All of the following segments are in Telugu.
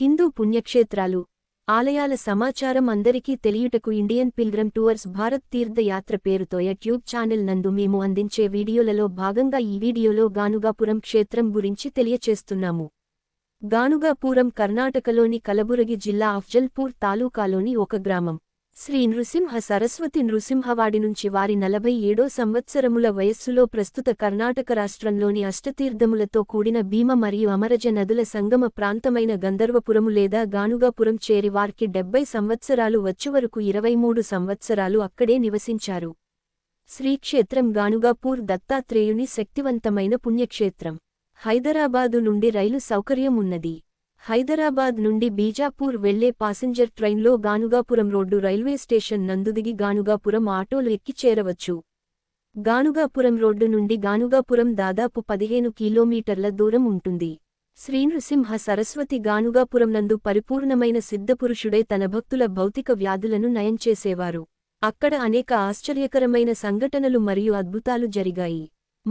హిందూ పుణ్యక్షేత్రాలు. ఆలయాల సమాచారం అందరికీ తెలియుటకు Indian pilgrim tours Bharat Teerthayatra పేరుతో యూట్యూబ్ ఛానల్ నందు మేము అందించే వీడియోలలో భాగంగా ఈ వీడియోలో గానుగాపురం క్షేత్రం గురించి తెలియచేస్తున్నాము. గానుగాపురం కర్ణాటకలోని కలబురగి జిల్లా అఫ్జల్పూర్ తాలూకాలోని ఒక గ్రామం. శ్రీ నృసింహ సరస్వతి నృసింహవాడి నుంచి వారి నలభై ఏడో సంవత్సరముల వయస్సులో ప్రస్తుత కర్ణాటక రాష్ట్రంలోని అష్టతీర్థములతో కూడిన భీమ మరియు అమరజ నదుల సంగమ ప్రాంతమైన గంధర్వపురము లేదా గానుగాపురం చేరి వారికి డెబ్బై సంవత్సరాలు వచ్చువరకు ఇరవై మూడు సంవత్సరాలు అక్కడే నివసించారు. శ్రీక్షేత్రం గానుగాపూర్ దత్తాత్రేయుని శక్తివంతమైన పుణ్యక్షేత్రం. హైదరాబాదు నుండి రైలు సౌకర్యం ఉన్నది హైదరాబాద్ నుండి బీజాపూర్ వెళ్ళే పాసింజర్ ట్రైన్లో గానుగాపురం రోడ్డు రైల్వే స్టేషన్ నందుదిగి గానుగాపురం ఆటోలు ఎక్కి చేరవచ్చు. గానుగాపురం రోడ్డు నుండి గానుగాపురం దాదాపు పదిహేను కిలోమీటర్ల దూరం ఉంటుంది. శ్రీనృసింహ సరస్వతి గానుగాపురం నందు పరిపూర్ణమైన సిద్ధపురుషుడే తన భక్తుల భౌతిక వ్యాధులను నయం చేసేవారు. అక్కడ అనేక ఆశ్చర్యకరమైన సంఘటనలు మరియు అద్భుతాలు జరిగాయి.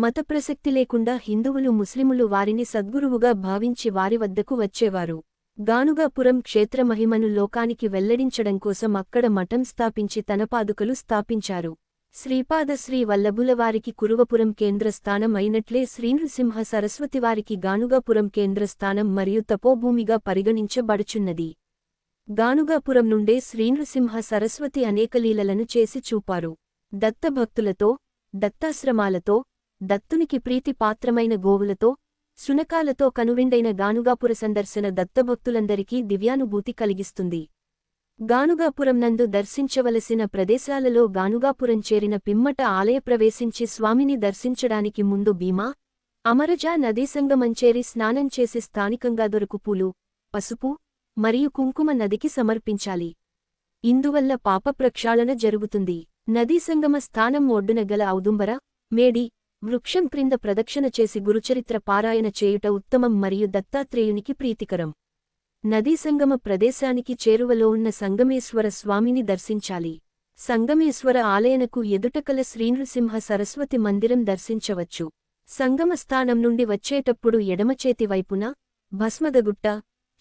మతప్రసక్తి లేకుండా హిందువులు ముస్లిములు వారిని సద్గురువుగా భావించి వారి వద్దకు వచ్చేవారు. గానుగాపురం క్షేత్ర మహిమను లోకానికి వెల్లడించడం కోసం అక్కడ మఠం స్థాపించి తన పాదుకలు స్థాపించారు. శ్రీపాద శ్రీ వల్లభులవారికి కురువపురం కేంద్రస్థానం అయినట్లే శ్రీనృసింహ సరస్వతివారికి గానుగాపురం కేంద్రస్థానం మరియు తపోభూమిగా పరిగణించబడుచున్నది. గానుగాపురం నుండే శ్రీనృసింహ సరస్వతి అనేక లీలలను చేసి చూపారు. దత్తభక్తులతో దత్తాశ్రమాలతో దత్తునికి ప్రీతి పాత్రమైన గోవులతో శునకాలతో కనువిండైన గానుగాపుర సందర్శన దత్తభక్తులందరికీ దివ్యానుభూతి కలిగిస్తుంది. గానుగాపురం నందు దర్శించవలసిన ప్రదేశాలలో గానుగాపురం చేరిన పిమ్మట ఆలయ ప్రవేశించి స్వామిని దర్శించడానికి ముందు భీమా అమరజా నదీసంగమంచేరి స్నానం చేసి స్థానికంగా దొరుకు పూలు పసుపు మరియు కుంకుమ నదికి సమర్పించాలి. ఇందువల్ల పాప ప్రక్షాళన జరుగుతుంది. నదీసంగమ స్థానం ఒడ్డున గల ఔదుంబర మేడి వృక్షం క్రింద ప్రదక్షిణ చేసి గురుచరిత్ర పారాయణ చేయుట ఉత్తమం మరియు దత్తాత్రేయునికి ప్రీతికరం. నదీసంగమ ప్రదేశానికి చేరువలో ఉన్న సంగమేశ్వర స్వామిని దర్శించాలి. సంగమేశ్వర ఆలయనకు ఎదుటకల శ్రీనృసింహ సరస్వతి మందిరం దర్శించవచ్చు. సంగమ స్థానం నుండి వచ్చేటప్పుడు ఎడమచేతి వైపున భస్మదగుట్ట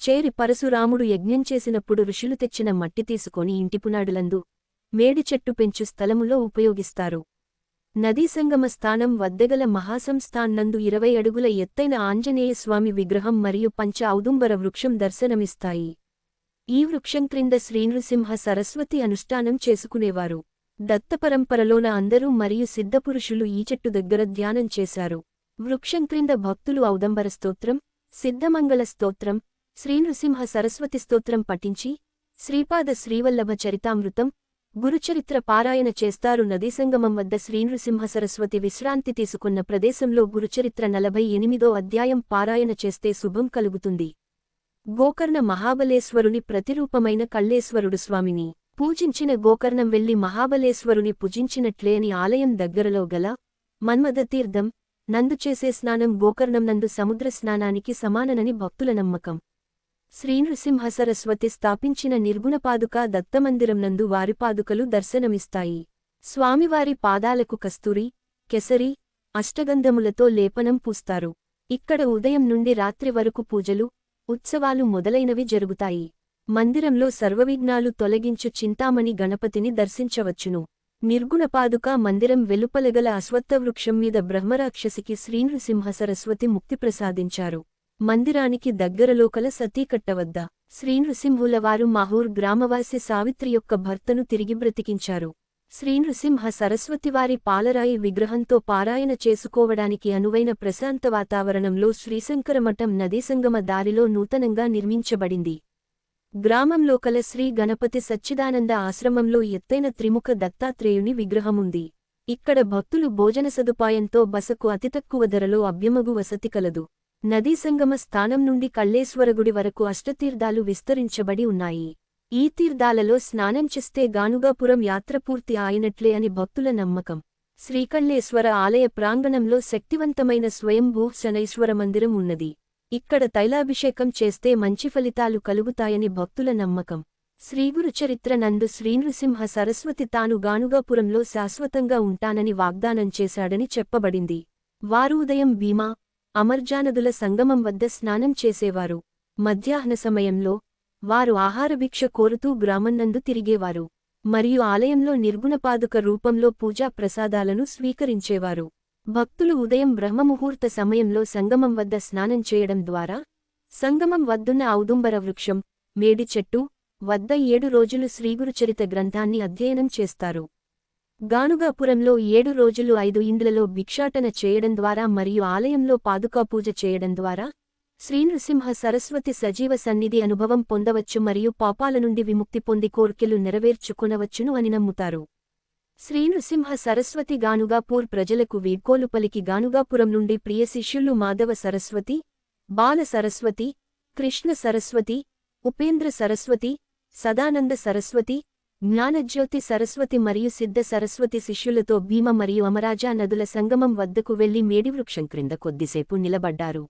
చేరి పరశురాముడు యజ్ఞం చేసినప్పుడు ఋషులు తెచ్చిన మట్టి తీసుకొని ఇంటిపునాడులందు మేడి చెట్టు పెంచు స్థలములో ఉపయోగిస్తారు. నదీసంగమ స్థానం వద్దగల మహాసంస్థాన్నందు ఇరవై అడుగుల ఎత్తైన ఆంజనేయస్వామి విగ్రహం మరియు పంచ ఔదుంబర వృక్షం దర్శనమిస్తాయి. ఈ వృక్షం క్రింద శ్రీనృసింహ సరస్వతి అనుష్ఠానం చేసుకునేవారు. దత్తపరంపరలోన అందరూ మరియు సిద్ధపురుషులు ఈ చెట్టు దగ్గర ధ్యానం చేశారు. వృక్షం క్రింద భక్తులు ఔదంబర స్తోత్రం సిద్ధమంగళ స్తోత్రం శ్రీనృసింహ సరస్వతి స్తోత్రం పఠించి శ్రీపాద శ్రీవల్లభ చరితామృతం గురుచరిత్ర పారాయణ చేస్తారు. నదీసంగమం వద్ద శ్రీనృసింహ సరస్వతి విశ్రాంతి తీసుకున్న ప్రదేశంలో గురుచరిత్ర నలభై ఎనిమిదో అధ్యాయం పారాయణ చేస్తే శుభం కలుగుతుంది. గోకర్ణ మహాబలేశ్వరుని ప్రతిరూపమైన కళ్ళేశ్వరుడు స్వామిని పూజించిన గోకర్ణం వెళ్ళి మహాబలేశ్వరుని పూజించినట్లేని ఆలయం దగ్గరలో గల మన్మథతీర్థం నందు చేసే స్నానం గోకర్ణం నందు సముద్ర స్నానానికి సమాననని భక్తుల నమ్మకం. శ్రీనృసింహ సరస్వతి స్థాపించిన నిర్గుణపాదుక దత్తమందిరం నందు వారి పాదుకలు దర్శనమిస్తాయి. స్వామివారి పాదాలకు కస్తూరి కెసరి అష్టగంధములతో లేపనం పూస్తారు. ఇక్కడ ఉదయం నుండి రాత్రి వరకు పూజలు ఉత్సవాలు మొదలైనవి జరుగుతాయి. మందిరంలో సర్వవిఘ్నాలు తొలగించు చింతామణి గణపతిని దర్శించవచ్చును. నిర్గుణపాదుక మందిరం వెలుపలగల అశ్వత్థవృక్షం మీద బ్రహ్మరాక్షసికి శ్రీనృసింహ సరస్వతి ముక్తి ప్రసాదించారు. మందిరానికి దగ్గరలో కల సతీకట్టవద్ద శ్రీనృసింహులవారు మాహూర్ గ్రామవాసి సావిత్రి యొక్క భర్తను తిరిగి బ్రతికించారు. శ్రీనృసింహ సరస్వతివారి పాలరాయి విగ్రహంతో పారాయణ చేసుకోవడానికి అనువైన ప్రశాంత వాతావరణంలో శ్రీశంకరమఠం నదీసంగమ దారిలో నూతనంగా నిర్మించబడింది. గ్రామంలో కల శ్రీ గణపతి సచ్చిదానంద ఆశ్రమంలో ఎత్తైన త్రిముఖ దత్తాత్రేయుని విగ్రహముంది. ఇక్కడ భక్తులు భోజన సదుపాయంతో బసకు అతి తక్కువ ధరలో అభ్యమగు వసతి కలదు. నదీసంగమ స్థానం నుండి కళ్ళేశ్వరగుడి వరకు అష్టతీర్థాలు విస్తరించబడి ఉన్నాయి. ఈ తీర్థాలలో స్నానం చేస్తే గానుగాపురం యాత్ర పూర్తి అయినట్లే అని భక్తుల నమ్మకం. శ్రీకళ్ళేశ్వర ఆలయ ప్రాంగణంలో శక్తివంతమైన స్వయంభూ శనైశ్వర మందిరం ఉన్నది. ఇక్కడ తైలాభిషేకం చేస్తే మంచి ఫలితాలు కలుగుతాయని భక్తుల నమ్మకం. శ్రీగురుచరిత్ర నందు శ్రీనృసింహ సరస్వతి తాను గానుగాపురంలో శాశ్వతంగా ఉంటానని వాగ్దానం చేశాడని చెప్పబడింది. వారు ఉదయం భీమా అమర్జానదుల సంగమం వద్ద స్నానం చేసేవారు. మధ్యాహ్న సమయంలో వారు ఆహారభిక్ష కోరుతూ గ్రామన్నందు తిరిగేవారు. మరియు ఆలయంలో నిర్గుణపాదుక రూపంలో పూజా ప్రసాదాలను స్వీకరించేవారు. భక్తులు ఉదయం బ్రహ్మముహూర్త సమయంలో సంగమం వద్ద స్నానం చేయడం ద్వారా సంగమం వద్దున్న ఔదుంబర వృక్షం మేడి చెట్టు వద్ద ఏడు రోజులు శ్రీగురుచరిత గ్రంథాన్ని అధ్యయనం చేస్తారు. గానుగాపురంలో ఏడు రోజులు ఐదు ఇండ్లలో భిక్షాటన చేయడం ద్వారా మరియు ఆలయంలో పాదుకా పూజ చేయడం ద్వారా శ్రీనృసింహ సరస్వతి సజీవ సన్నిధి అనుభవం పొందవచ్చు మరియు పాపాల నుండి విముక్తి పొంది కోర్కెలు నెరవేర్చుకునవచ్చును అని నమ్ముతారు. శ్రీనృసింహ సరస్వతి గానుగాపూర్ ప్రజలకు వీడ్కోలు పలికి గానుగాపురం నుండి ప్రియ శిష్యులు మాధవ సరస్వతి బాల సరస్వతి కృష్ణ సరస్వతి ఉపేంద్ర సరస్వతి సదానంద సరస్వతి జ్ఞానజ్యోతి సరస్వతి మరియు సిద్ధ సరస్వతి శిష్యులతో భీమ మరియు అమరాజా నదుల సంగమం వద్దకు వెళ్ళి మేడివృక్షం క్రింద కొద్దిసేపు నిలబడ్డారు.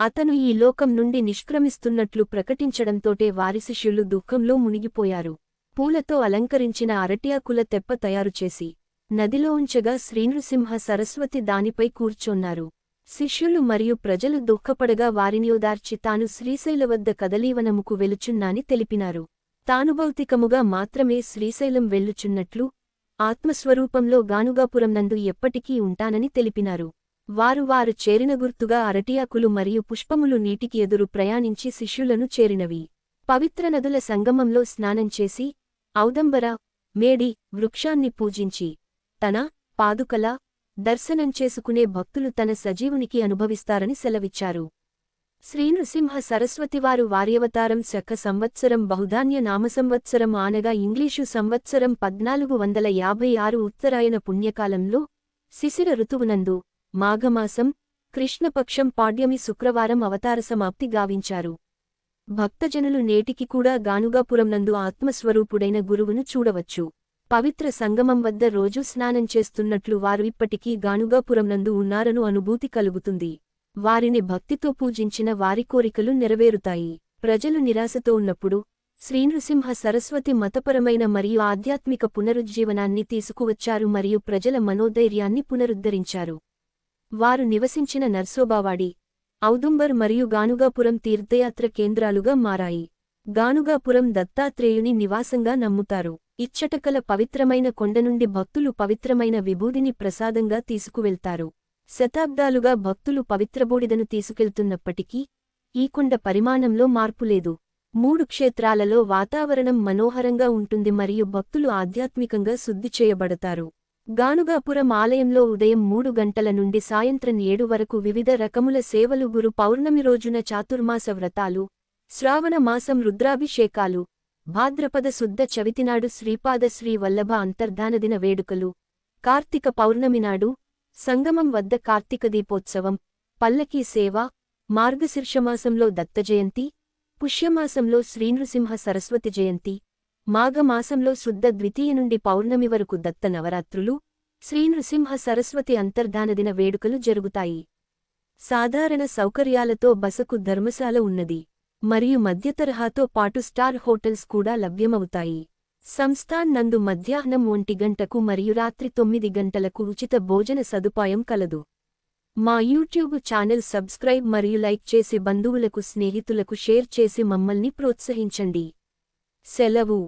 అతను ఈ లోకం నుండి నిష్క్రమిస్తున్నట్లు ప్రకటించడంతోటే వారి శిష్యులు దుఃఖంలో మునిగిపోయారు. పూలతో అలంకరించిన అరటియాకుల తెప్ప తయారుచేసి నదిలో ఉంచగా శ్రీనృసింహ సరస్వతి దానిపై కూర్చొన్నారు. శిష్యులు మరియు ప్రజలు దుఃఖపడగా వారిని ఓదార్చి తాను శ్రీశైల వద్ద కదలీవనముకు వెలుచున్నాని తెలిపినారు. తానుభౌతికముగా మాత్రమే శ్రీశైలం వెళ్ళుచున్నట్లు ఆత్మస్వరూపంలో గానుగాపురం నందు ఎప్పటికీ ఉంటానని తెలిపినారు. వారు వారు చేరిన గుర్తుగా అరటియాకులు మరియు పుష్పములు నీటికి ఎదురు ప్రయాణించి శిష్యులను చేరినవి. పవిత్ర నదుల సంగమంలో స్నానం చేసి ఔదంబర మేడి వృక్షాన్ని పూజించి తన పాదుకల దర్శనం చేసుకునే భక్తులు తన సజీవునికి అనుభవిస్తారని సెలవిచ్చారు. శ్రీనృసింహ సరస్వతివారు వార్యవతారం శక సంవత్సరం బహుధాన్య నామసంవత్సరం ఆనగా ఇంగ్లీషు సంవత్సరం పద్నాలుగు వందల యాభై ఆరు ఉత్తరాయణ పుణ్యకాలంలో శిశిర ఋతువునందు మాఘమాసం కృష్ణపక్షం పాడ్యమి శుక్రవారం అవతార సమాప్తి గావించారు. భక్తజనులు నేటికి కూడా గానుగాపురం నందు ఆత్మస్వరూపుడైన గురువును చూడవచ్చు. పవిత్ర సంగమం వద్ద రోజూ స్నానం చేస్తున్నట్లు వారు ఇప్పటికీ గానుగాపురం నందు ఉన్నారను అనుభూతి కలుగుతుంది. వారిని భక్తితో పూజించిన వారి కోరికలు నెరవేరుతాయి. ప్రజలు నిరాశతో ఉన్నప్పుడు శ్రీనృసింహ సరస్వతి మతపరమైన మరియు ఆధ్యాత్మిక పునరుజ్జీవనాన్ని తీసుకువచ్చారు మరియు ప్రజల మనోధైర్యాన్ని పునరుద్ధరించారు. వారు నివసించిన నర్సోబావాడి ఔదుంబర్ మరియు గానుగాపురం తీర్థయాత్ర కేంద్రాలుగా మారాయి. గానుగాపురం దత్తాత్రేయుని నివాసంగా నమ్ముతారు. ఇచ్చటకల పవిత్రమైన కొండ నుండి భక్తులు పవిత్రమైన విభూదిని ప్రసాదంగా తీసుకువెళ్తారు. శతాబ్దాలుగా భక్తులు పవిత్రబూడిదను తీసుకెళ్తున్నప్పటికీ ఈ కొండ పరిమాణంలో మార్పులేదు మూడు క్షేత్రాలలో వాతావరణం మనోహరంగా ఉంటుంది మరియు భక్తులు ఆధ్యాత్మికంగా శుద్ధి చేయబడతారు. గానుగాపురం ఆలయంలో ఉదయం మూడు గంటల నుండి సాయంత్రం ఏడు వరకు వివిధ రకముల సేవలు గురు పౌర్ణమి రోజున చాతుర్మాస వ్రతాలు శ్రావణ మాసం రుద్రాభిషేకాలు భాద్రపద శుద్ధ చవితినాడు శ్రీపాద శ్రీ వల్లభ అంతర్ధానదిన వేడుకలు కార్తీక పౌర్ణమి నాడు సంగమం వద్ద కార్తీక దీపోత్సవం పల్లకీ సేవ మార్గశీర్షమాసంలో దత్తజయంతి పుష్యమాసంలో శ్రీనృసింహ సరస్వతి జయంతి మాఘమాసంలో శుద్ధ ద్వితీయ నుండి పౌర్ణమి వరకు దత్త నవరాత్రులు శ్రీనృసింహ సరస్వతి అంతర్ధానదిన వేడుకలు జరుగుతాయి. సాధారణ సౌకర్యాలతో బసకు ధర్మశాల ఉన్నది మరియు మధ్యతరహాతో పాటు స్టార్ హోటల్స్ కూడా లభ్యమవుతాయి. సంస్థాన్ నందు మధ్యాహ్నం ఒంటి గంటకు మరియు రాత్రి తొమ్మిది గంటలకు ఉచిత భోజన సదుపాయం కలదు. మా యూట్యూబ్ ఛానల్ సబ్స్క్రైబ్ మరియు లైక్ చేసి బంధువులకు స్నేహితులకు షేర్ చేసి మమ్మల్ని ప్రోత్సహించండి. సెలవు.